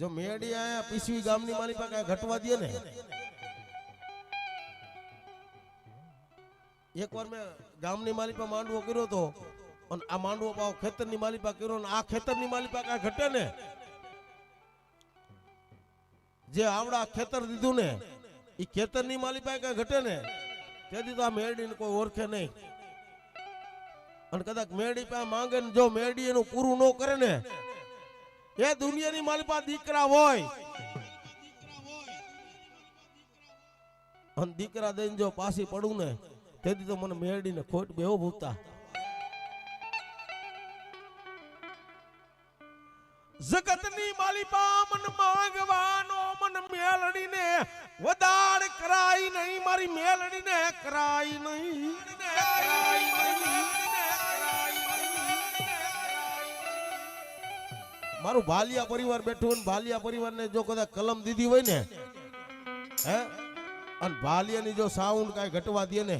જો મેડી પીસવી ગામની મારી પાસે ઘટવા દે ને. એકવાર મેં ગામની માલી પાસે માંડવો કર્યો તો, અને આ માંડવો પાવ ખેતરની માલી પાસે કર્યો આ ખેતરની માલી પાસે ઘટે ને. જે આવડા ખેતર દીધું ને એ ખેતરની માલી પાસે કાંઈ ઘટે ને. તેથી તો આ મેરડીને કોઈ ઓળખે નહીં. અને કદાચ મેરડી પાસે માંગે ને જો મેરડી એનું પૂરું ન કરે ને એ દુનિયાની મારી દીકરા હોય અને દીકરા દઈને જો પાછી પડું ને, તેથી તો મને મેરડીને ખોટ બેહો ભૂતા જગતની માલિપા મન માંગવાનો, મન મેલડીને વદાડ કરાય નહીં, મારી મેલડીને કરાય નહીં કરાય નહીં. મારું ભાલિયા પરિવાર બેઠું ને ભાલિયા પરિવારને જો કદાચ કલમ દીધી હોય ને હે? અને ભાલિયાની જો સાઉન્ડ કાંઈ ઘટવા દે ને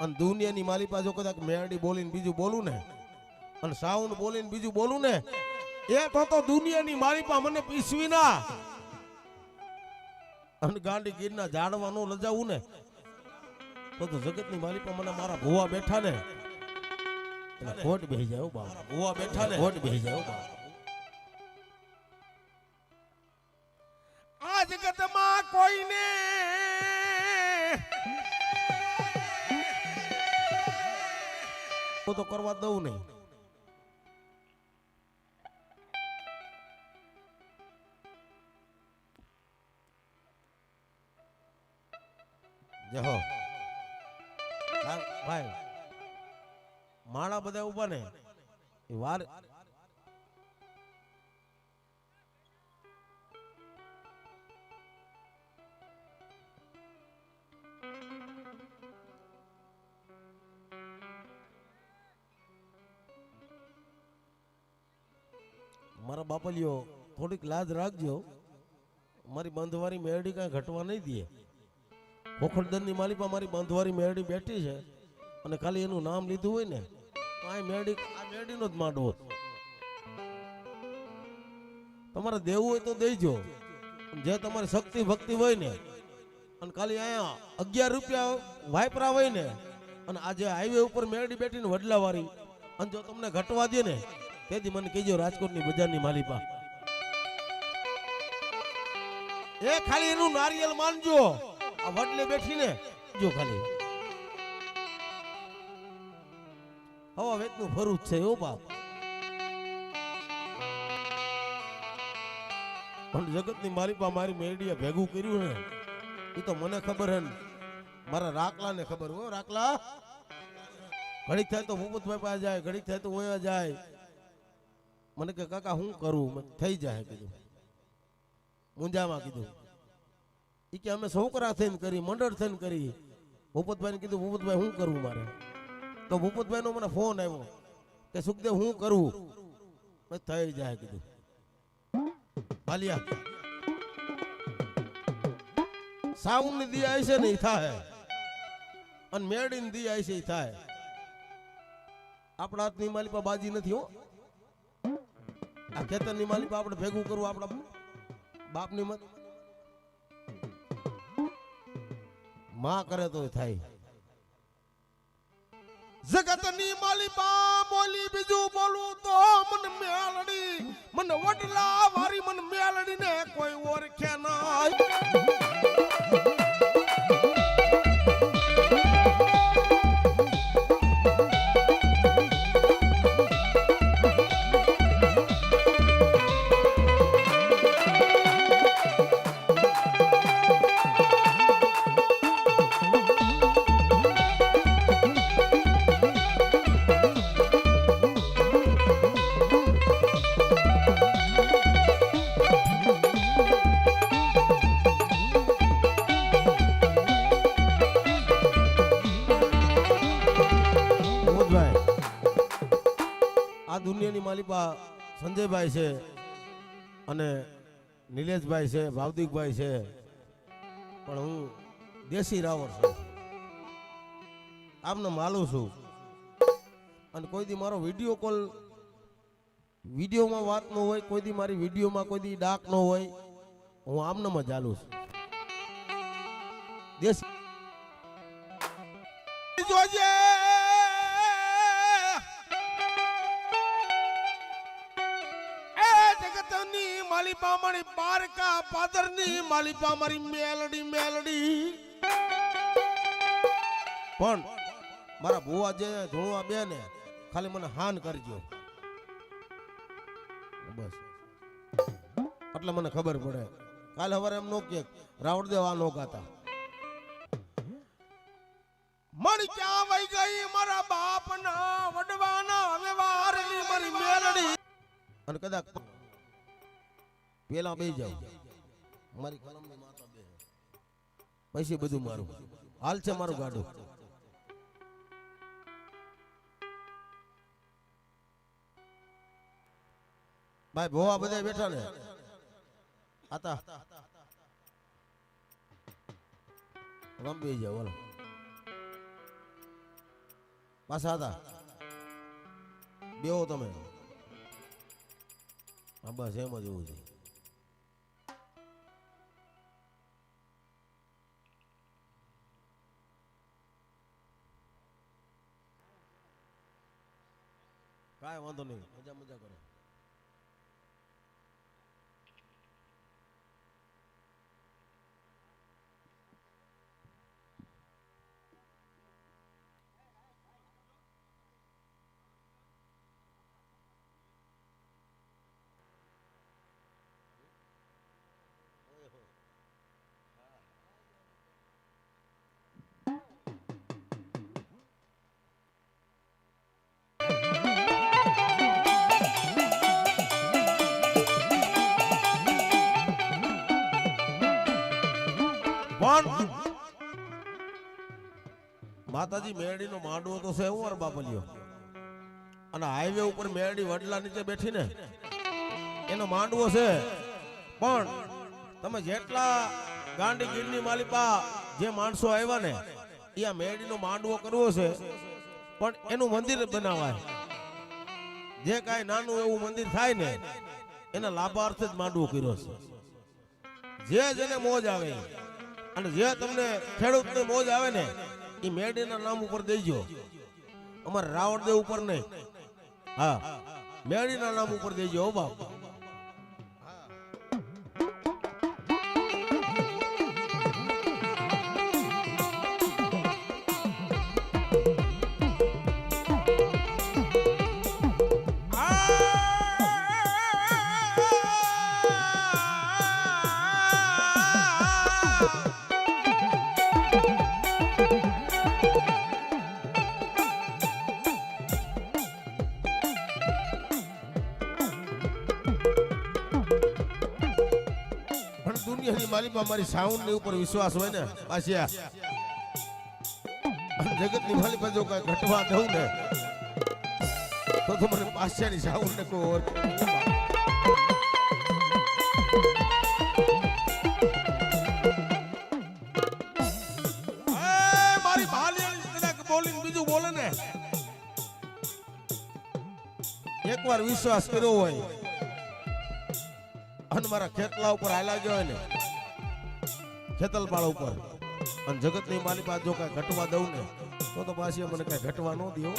અને દુનિયાની મારી પાસે જો કદાચ મેરડી બોલીને બીજું બોલું ને અને સાઉન્ડ બોલીને બીજું બોલું ને એ તો તો દુનિયાની મારી પાસે મને પીસવી ના. અને ગાંડી ગીરના ઝાડવાનું લજાવું ને તો તો જગતની મારી પાસે મને મારા ભુવા બેઠા ને ખોટ બેહી જાય બાપ. ભુવા બેઠા ને. ખોટ બેહી જાય હો તો કરવા દઉં નહીં. જહો. ભાઈ માણા બધા ઊભા ને. વાર બાપલીઓ થોડીક લાજ રાખજો. મારી બંધવારી મેરડી કાંઈ ઘટવા નહીં દે. ખોખરદનની માલિપા મારી બંધવારી મેરડી બેઠી છે અને ખાલી એનું નામ લીધું હોય ને આ મેરડી, આ મેરડીનો જ માંડવો. તમારે દેવું હોય તો દેજો. જે તમારી શક્તિ, ભક્તિ હોય ને, અને ખાલી અહીંયા અગિયાર રૂપિયા વાયપરા હોય ને, અને આજે હાઈવે ઉપર મેરડી બેઠીને વડલાવાળી, અને જો તમને ઘટવા દે ને તેથી મને કહેજો રાજકોટની બજારની માલિપા એ ખાલી એનું નારિયેલ માનજો. આ વડલે બેઠીને જો ખાલી. હવા વેતનું ફરું છે ઓ બાપ. પણ જગતની મારી પા મારી મેરડીએ ભેગું કર્યું ને એ તો મને ખબર હે ને. મારા રાખલાને ખબર હો રાખલા ઘડીક થાય તો ભૂપતભાઈ પાસે જાય, ઘડીક થાય તો ઓયા જાય. મને કે, કાકા, હું કરું? થઈ જાય, કીધું. મુંજામાં કીધું. એ કે, અમે છોકરા થઈને કરી, મંડળ થઈને કરી. ભૂપતભાઈને કીધું, ભૂપતભાઈ શું કરવું મારે? તો ભૂપતભાઈનો મને ફોન આવ્યો કે, સુખદેવ, હું કરું? મેં થઈ જાય, કીધું. હાલિયા. સાઉન્ડની દી આવી છે ને એ થાય. અને મેડની દી આવી છે એ થાય. આપણા હાથની માલિકા બાજી નથી, હો. આ ખેતરની માલિક આપણે ભેગું કરવું, આપણા બાપની મતમાં કરે તો થાય. જગતની માલિપા બોલી બીજું બોલું તો મન મેલડી, મન વડલા વારી મન મેલડી ને કોઈ ઓરખે નહીં સંજયભાઈ છે અને નિલેશભાઈ છે ભાવદિકભાઈ છે. પણ હું દેશી રાવર છું. આમને માલું છું. અને કોઈ દી મારો વીડિયો કોલ વિડીયોમાં વાત ન હોય, કોઈ દી મારી વિડીયોમાં કોઈ દી ડાક ન હોય, હું આમને જ છું. દેશ મારી પારકા પાદરની માલિપા મારી મેલડી મેલડી. પણ મારા બુવા જે ધોળવા બે ને ખાલી મને હાન કરજો. બસ. એટલે મને ખબર પડે. કાલે સવારે એમ નો કે રાવણ દેવ આ નો ગાતા. મણ ક્યાં વહી ગઈ? મારા બાપના વડવાના હવે વારલી મારી મેલડી. અને કદાચ પેલા બે જાવ મારી કલમની માતા બે. પછી બધું મારું. હાલ છે મારું ગાડું. ભાઈ, ભોવા બધા બેઠા ને? આતા. રમવી જાવ બોલો પાછા હતા બેહો તમે. હા, બસ, એમ જ એવું છે. કાંઈ વાંધો નહીં મજા માતાજી મેરડીનો માંડવો તો છે હું બાપલિયો અને હાઈવે ઉપર મેરડી વડલા નીચે બેઠી ને એનો માંડવો છે. પણ તમે જેટલા ગાંડી ગીરની માલિપા જે માણસો આવ્યા ને, એ આ મેરડીનો માંડવો કરવો છે. પણ એનું મંદિર બનાવાય. જે કાંઈ નાનું એવું મંદિર થાય ને, એના લાભાર્થે જ માંડવો કર્યો છે. જે જેને મોજ આવે, અને જે તમને ખેડૂતને મોજ આવે ને એ મેડીના નામ ઉપર દેજો. અમારે રાવણદેવ ઉપર નહીં. હા. મેડીના નામ ઉપર દેજો હો બાપ. દુનિયાની મારી સાઉન્ડની ઉપર વિશ્વાસ હોય ને પાછી જગતની માલિપા જો ઘટવા દઉં ને, તો તો મને પાછાની સાઉન્ડ ને કોઈ બીજું બોલે ને. એકવાર વિશ્વાસ કર્યો હોય, અને મારા ખેતલા ઉપર હાલા ગયો હોય ને ખેતલપાળ ઉપર. અને જગતની માલી પાસે જો કાંઈ ઘટવા દઉં ને, તો તો પાછી મને કાંઈ ઘટવા ન દો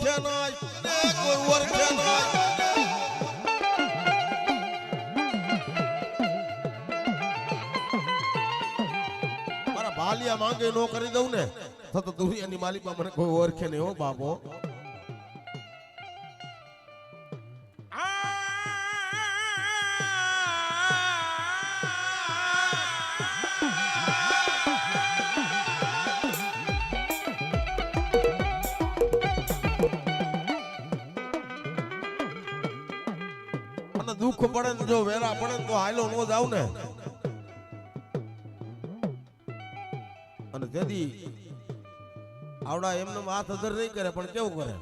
ઓળખે નાય ને કોઈ ઓળખે નાય મારા માંગે નો કરી દઉં ને. તો તો દુનિયાની માલિકા મને કોઈ ઓળખે નહીં હો, બાપો. દુઃખ પડે ને જો વેરા પડે તો હાલો નો જાવ ને. અને તેથી આવડા એમને હાથ અધર નહીં કરે, પણ કેવું કરે?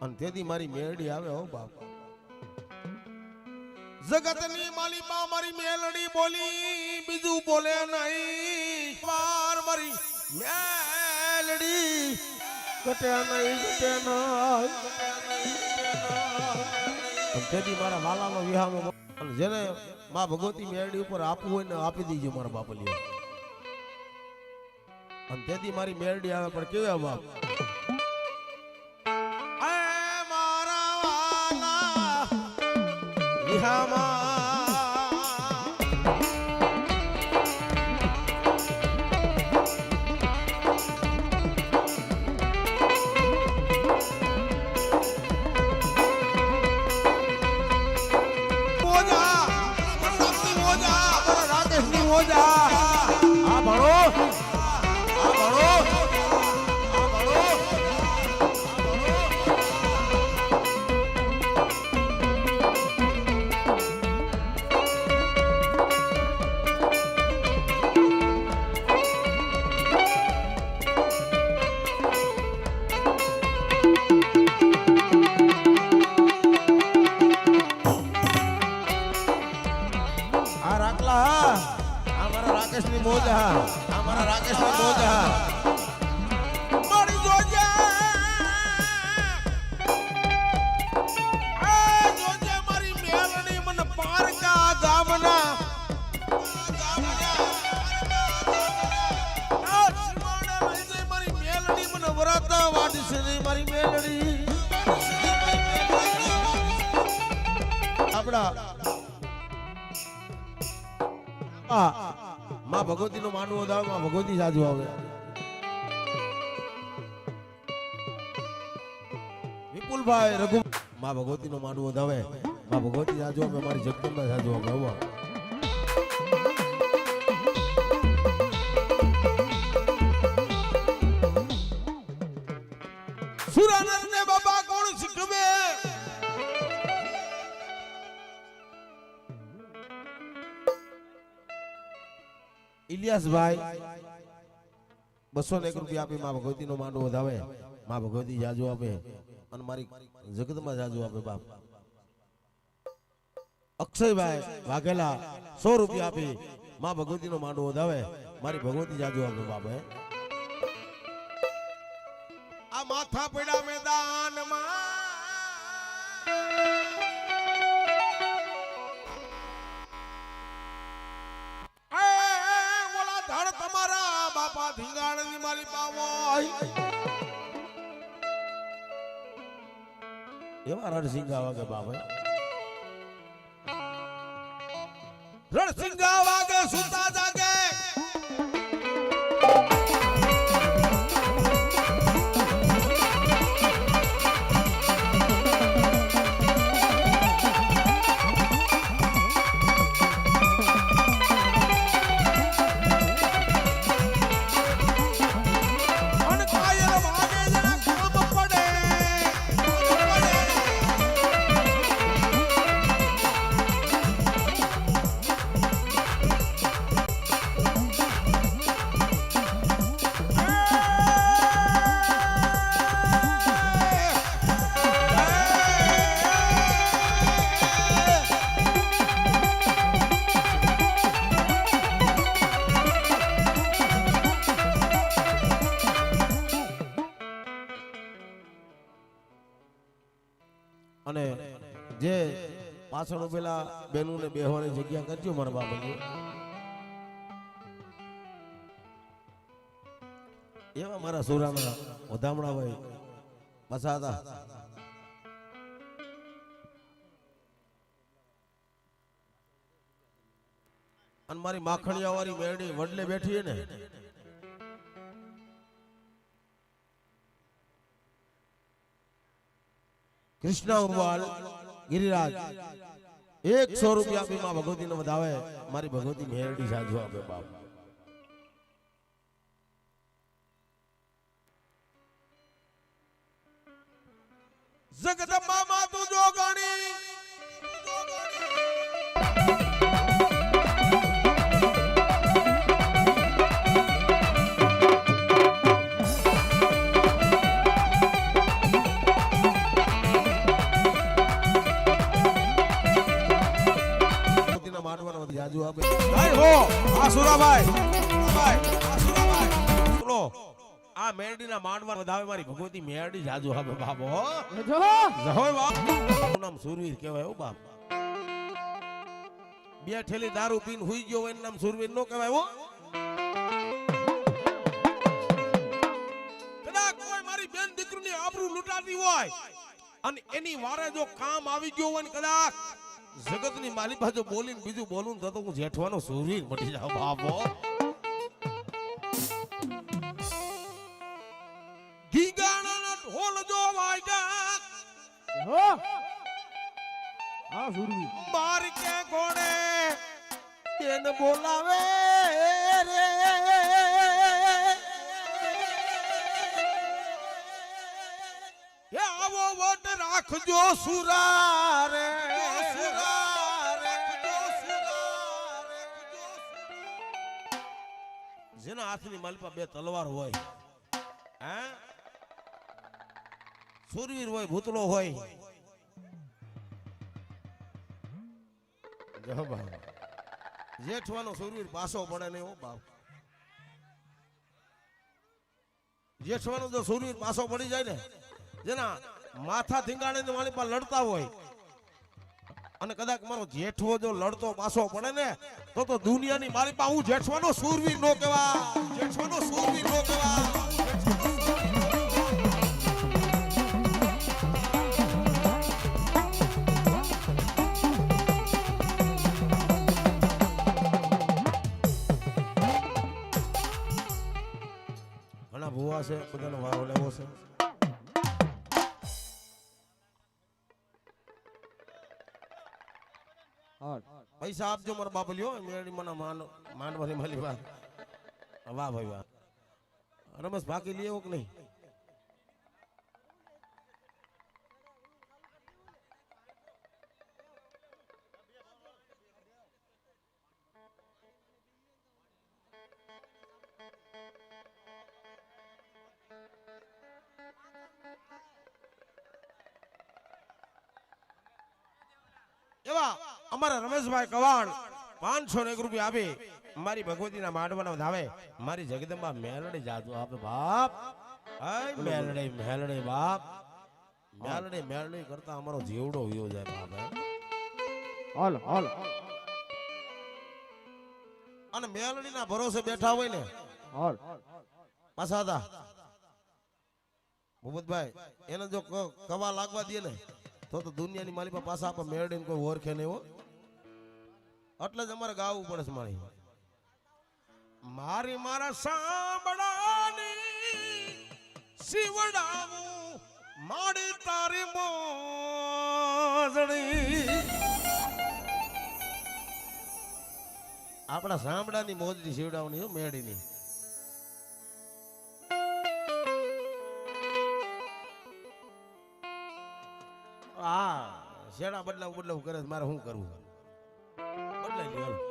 મેલ તેથી મારી મેરડી આવે હો બાપા. જગતની માલિકા મારી મેલડી બોલી, બીજું બોલે નહીં. વાર મારી મેલડી કટે નહીં કટે નહીં તેથી મારા વાલાનો વિહામો જેને માં ભગવતી મેરડી ઉપર આપવું હોય ને આપી દીજો મારા બાપલીઓ અને તેથી મારી મેરડી આવે પણ કેવા બાપ? મારી મેલડી. આપણા માં ભગવતી નું માનવું દાવમાં ભગવતી સાજુ આવે. વિપુલભાઈ રઘુ માં ભગવતી નું માનવું વધાવે માં ભગવતી સાજુ આવે, મારી જગદંબા અમે આવે ઇલિયાસભાઈ બસો ને એક રૂપિયા આપી, માં ભગવતી નો માંડવો વધાવે, માં ભગવતી જાજુ આપે, અને મારી જગતમાં જાજુ આપે બાપ. અક્ષયભાઈ વાઘેલા સો રૂપિયા આપી, માં ભગવતી નો માંડો વધાવે, મારી ભગવતી જાજુ આપે બાપ આ માથા પડ્યા ઓલા બાપા ધીંગાણની મારી પાવો એવા રણસિંગા વાગે બાપા? રણસિંગા વાગે સુતા કરવા બોલ્યું એવા મારા સોરાના વધામણા હોય. પાછા અને મારી માખણિયા વાળી મેરડી વડલે બેઠી ને. કૃષ્ણ ઉર્વાલ ગિરિરાજ. એકસો રૂપિયા આપી માં ભગવતી ને વધાવે, મારી ભગવતી મેરડી સાધુ આપે બાપ. જગદંબા માં તું જો ગણી. ભાઈ હો આ સુરાભાઈ સુરાભાઈ, આ સુરાભાઈ. સુનો આ મેરડીના માંડવા વધાવે મારી ભગવતી મેરડી જાજુ આપે બાપો હો. જો બાપ. નામ સુરવીર કહેવાય હો બાપ. બે ઠેલી દારૂ પીને હુઈ ગયો હોય એનું નામ સુરવીર નો કહેવાય હો. કદાચ કોઈ મારી બેન દીકરીની આબરૂ લૂંટાતી હોય અને એની વારે જો કામ આવી ગયો હોય ને કદાચ જગતની માલી બાજુ બોલીને બીજું બોલું તો હું જેઠવાનો સુરી મટી જાઉં બાપો. ગીગાણાના ઢોલ જો વાગ્યા. હો? હા સુરી બાર કે કોણે? બેન બોલાવે. વટ રાખજો સુરા રે સુરા રાખજો સુરા જેના હાથની માલપા બે તલવાર હોય સુરવીર હોય ભૂતલો હોય. જેઠવાનો સુરવીર પાસો પડે ને હો બાપ. જેઠવાનો જો સુરવીર પાસો પડી જાય ને, જેના માથા ધીંગાણે મારી પાસે લડતા હોય. અને કદાચ મારો જેઠવો જો લડતો પાછો પડે ને, તો તો દુનિયાની મારી પાસે હું જેઠવાનો સુરવીર નો કહેવા જેઠવાનો સુરવીર નો કહેવા ઘણા ભૂવા છે, બધાનો વારો લેવો છે. પૈસા આપજો મારા બાપ લ્યો મેળી મને માંડ, માંડવાની માલી વાત. વાહ ભાઈ વાહ. રમેશ બાકી લેવો કે નહીં? અમારા રમેશભાઈ કવાણ પાંચસો ને એક રૂપિયા આપે. મારી ભગવતીના માંડવાના ધાવે મારી જગદંબા મેલડી જાતો આપે બાપ. હાય મેલડી મેલડી બાપ. મેલડી મેલડી કરતા અમારો જીવડો વ્યો જાય બાપ હાલ હાલ. અને મેલડીના ભરોસે બેઠા હોય ને હાલ. પાછા હતા ભૂપતભાઈ એને જો કવા લાગવા દે ને તો તો દુનિયાની માલિકા પાછા આપણે મેળડીને કોઈ ઓળખે નહીં હો. એટલે જ અમારે ગાવું પડે છે મારી. મારી મારા સાંભળાની શિવડાવું માડી તારી મોજણી. આપણા સાંભળાની મોજડી શિવડાવની હો, મેળીની. આ શેડા બદલાવ બદલાવ કરે મારે શું કરવું? બદલાઈ લ્યો હાલો.